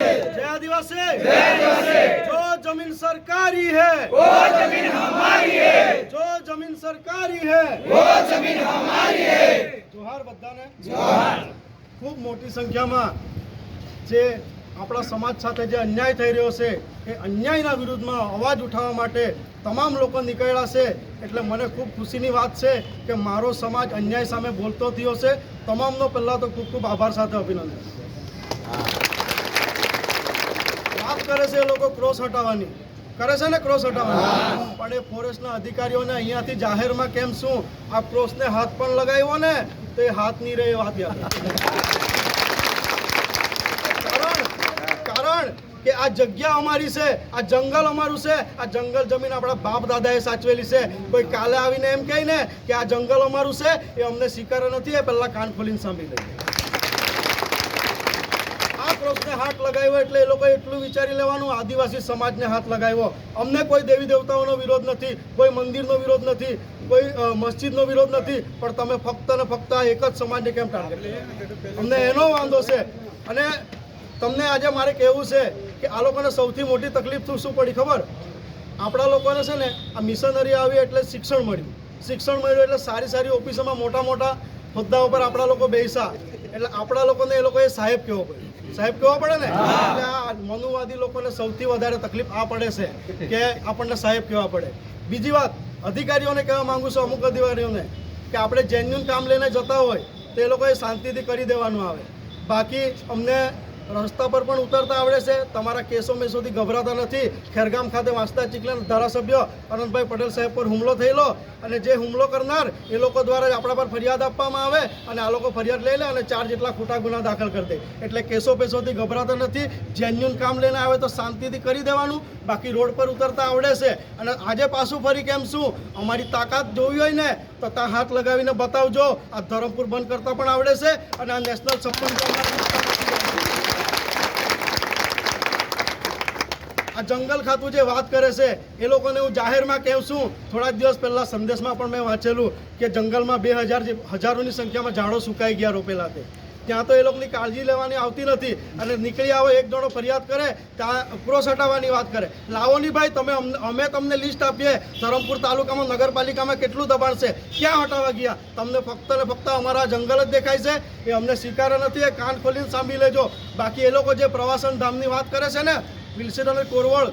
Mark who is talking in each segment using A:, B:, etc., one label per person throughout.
A: जय आदिवासी जो जमीन सरकारी है वो जमीन हमारी है जो जमीन सरकारी है वो जमीन हमारी है જોહાર બધાને જોહાર ખૂબ મોટી સંખ્યામાં જે આપણા સમાજ સાથે જે અન્યાય થઈ રહ્યો છે એ અન્યાયના વિરુદ્ધમાં અવાજ ઉઠાવવા માટે તમામ લોકો નીકળ્યા છે એટલે મને ખૂબ ખુશીની વાત છે કે મારો સમાજ અન્યાય સામે બોલતો થયો છે તમામનો પહેલાં તો ખૂબ ખૂબ આભાર સાથે અભિનંદન વાત કરે છે એ લોકો ક્રોસ હટાવવાની. કરે છે ને ક્રોસ હટાવવાની. પણ એ ફોરેસ્ટના અધિકારીઓને અહીંયાથી જાહેરમાં કેમ શું? આ ક્રોસને હાથ પણ લગાવ્યો ને તો એ હાથ નહીં રહે વાત કારણ કે આ જગ્યા અમારી છે આ જંગલ અમારું છે આ જંગલ જમીન આપણા બાપ દાદાએ સાચવેલી છે. કોઈ કાલે આવીને એમ કહે ને કે આ જંગલ અમારું છે એ અમને સ્વીકાર નથી એ પહેલાં કાન ખોલીને સાંભળી લઈએ. આ હાથ લગાવ્યો એટલે એ લોકો એટલું વિચારી લેવાનું, આદિવાસી સમાજને હાથ લગાવ્યો. અમને કોઈ દેવી દેવતાઓનો વિરોધ નથી, કોઈ મંદિરનો વિરોધ નથી, કોઈ મસ્જિદનો વિરોધ નથી, પણ તમે ફક્ત ને ફક્ત એક જ સમાજને કેમ ટાર્ગેટ અમને એનો વાંધો છે. અને તમને આજે મારે કહેવું છે કે આ લોકોને સૌથી મોટી તકલીફ શું પડી ખબર? આપણા લોકોને છે ને, આ મિશનરી આવી એટલે શિક્ષણ મળ્યું. શિક્ષણ મળ્યું એટલે સારી સારી ઓફિસોમાં મોટા મોટા હોદ્દા ઉપર આપણા લોકો બેસા એટલે આપણા લોકોને એ લોકોએ સાહેબ કહેવો પડે. સાહેબ કહેવો પડે ને? એટલે આ મનુવાદી લોકોને સૌથી વધારે તકલીફ આ પડે છે કે આપણને સાહેબ કહેવા પડે. બીજી વાત અધિકારીઓને કહેવા માંગુ છું અમુક અધિકારીઓને કે આપણે જેન્યુન કામ લઈને જતા હોય તો એ લોકોએ શાંતિથી કરી દેવાનું આવે. બાકી અમને રસ્તા પર પણ ઉતરતા આવડે છે. તમારા કેસો મેસોથી ગભરાતા નથી. ખેરગામ ખાતે વાંચતા ચીકલાના ધારાસભ્ય અનંતભાઈ પટેલ સાહેબ પર હુમલો થયેલો અને જે હુમલો કરનાર એ લોકો દ્વારા આપણા પર ફરિયાદ આપવામાં આવે અને આ લોકો ફરિયાદ લઈ લે અને ચાર જેટલા ખોટા ગુના દાખલ કરી દે. એટલે કેસો પેસોથી ગભરાતા નથી. જેન્યુન કામ લઈને આવે તો શાંતિથી કરી દેવાનું. બાકી રોડ પર ઉતરતા આવડે છે. અને આજે પાછું ફરી કેમ શું? અમારી તાકાત જોવી હોય ને તો ત્યાં હાથ લગાવીને બતાવજો. આ ધરમપુર બંધ કરતા પણ આવડે છે અને આ નેશનલ છપ્પન આ જંગલ ખાતું જે વાત કરે છે, એ લોકોને હું જાહેરમાં કહું છું થોડા દિવસ પહેલા સંદેશમાં પણ મેં વાંચેલું કે જંગલમાં બે હજાર હજારોની સંખ્યામાં ઝાડો સુકાઈ ગયા રોપેલા તે. ત્યાં તો એ લોકોની કાળજી લેવાની આવતી નથી. અને નીકળી આવો, એક જણો ફરિયાદ કરે, ત્યાં ક્રોસ હટાવવાની વાત કરે. લાવો નહીં ભાઈ, તમે અમે તમને લિસ્ટ આપીએ, ધરમપુર તાલુકામાં, નગરપાલિકામાં કેટલું દબાણ છે? ક્યાં હટાવવા ગયા? તમને ફક્ત ને ફક્ત અમારા જંગલ જ દેખાય છે. એ અમને સ્વીકાર નથી, એ કાન ખોલીને સાંભળી લેજો. બાકી એ લોકો જે પ્રવાસન ધામની વાત કરે છે ને વિલસેડ અને કોરવળ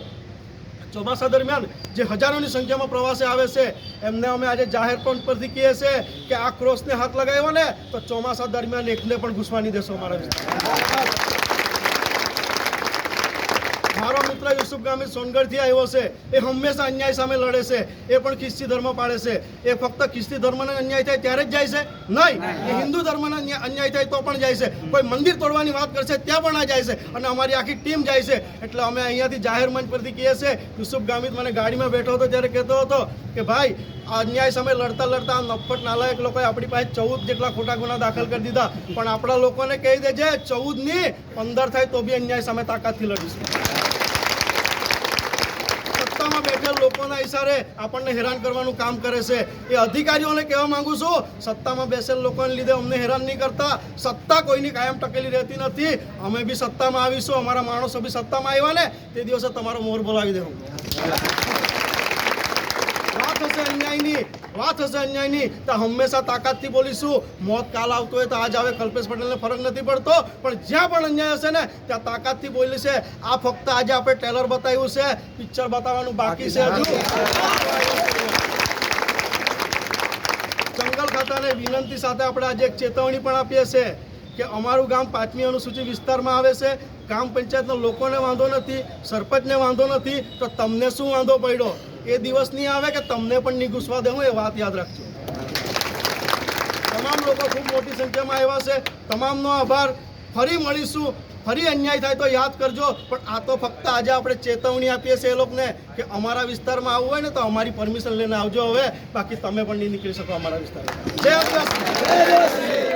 A: ચોમાસા દરમિયાન જે હજારોની સંખ્યામાં પ્રવાસે આવે છે, એમને અમે આજે જાહેર પણ પરથી કહીએ છીએ કે આ ક્રોસને હાથ લગાવ્યો ને, તો ચોમાસા દરમિયાન એકને પણ ઘૂસવાની દેશો અમારા. મારો મિત્ર યુસુફ ગામી સોનગઢથી આવ્યો છે. એ હંમેશા અન્યાય સામે લડે છે. એ પણ ખ્રિસ્તી ધર્મ પાડે છે. એ ફક્ત ખ્રિસ્તી ધર્મને અન્યાય થાય ત્યારે જ જાય છે? નહીં. એ હિન્દુ ધર્મને અન્યા- અન્યાય થાય તો પણ જાય છે. કોઈ મંદિર તોડવાની વાત કરશે ત્યાં પણ આ જાય છે. અને અમારી આખી ટીમ જાય છે. એટલે અમે અહીંયાથી જાહેર મંચ પરથી કહીએ છીએ, યુસુફ ગામિત મને ગાડીમાં બેઠો હતો ત્યારે કહેતો હતો કે, ભાઈ, આ અન્યાય સામે લડતા લડતા આ નફટ નાલાયક લોકોએ આપણી પાસે ચૌદ જેટલા ખોટા ગુના દાખલ કરી દીધા. પણ આપણા લોકોને કહી દેજે ચૌદની પંદર થાય તો બી અન્યાય સામે તાકાતથી લડીશું સત્તામાં બેઠેલ લોકોના ઈશારે આપણને હેરાન કરવાનું કામ કરે છે. એ અધિકારીઓને કહેવા માંગુ છું, સત્તામાં બેસેલ લોકોને લીધે અમને હેરાન નહીં કરતા. સત્તા કોઈની કાયમ ટકેલી રહેતી નથી. અમે બી સત્તામાં આવીશું, અમારા માણસો બી સત્તામાં આવ્યા ને, તે દિવસે તમારો મોર બોલાવી દેવું. અન્યાયની વાત હશે અન્યાયની તો હંમેશા તાકાતથી બોલીશું. મોત કાલ આવતો હોય તો આજ આવે. કલ્પેશ પટેલને ફરક નથી પડતો. પણ જ્યાં પણ અન્યાય હશે ને ત્યાં તાકાતથી બોલી છે. આ ફક્ત આજે આપણે ટેલર બતાવ્યું છે. પિક્ચર બતાવવાનું બાકી છે હજુ. જંગલ ખાતાને વિનંતી સાથે આપણે આજે એક ચેતવણી પણ આપીએ છીએ. કે અમારું ગામ પાંચમી અનુસૂચિત વિસ્તારમાં આવે છે. ગ્રામ પંચાયતના લોકોને વાંધો નથી, સરપંચને વાંધો નથી, તો તમને શું વાંધો પડ્યો? એ દિવસ નહીં આવે કે તમને પણ નહીં ઘૂસવા દેવું એ વાત યાદ રાખજો. તમામ લોકો ખૂબ મોટી સંખ્યામાં આવ્યા છે. તમામનો આભાર. ફરી મળીશું. ફરી અન્યાય થાય તો યાદ કરજો. પણ આ તો ફક્ત આજે આપણે ચેતવણી આપીએ છીએ એ લોકોને કે અમારા વિસ્તારમાં આવવું હોય ને તો અમારી પરમિશન લઈને આવજો હવે. બાકી તમે પણ નહીં નીકળી શકો અમારા વિસ્તારમાં. જય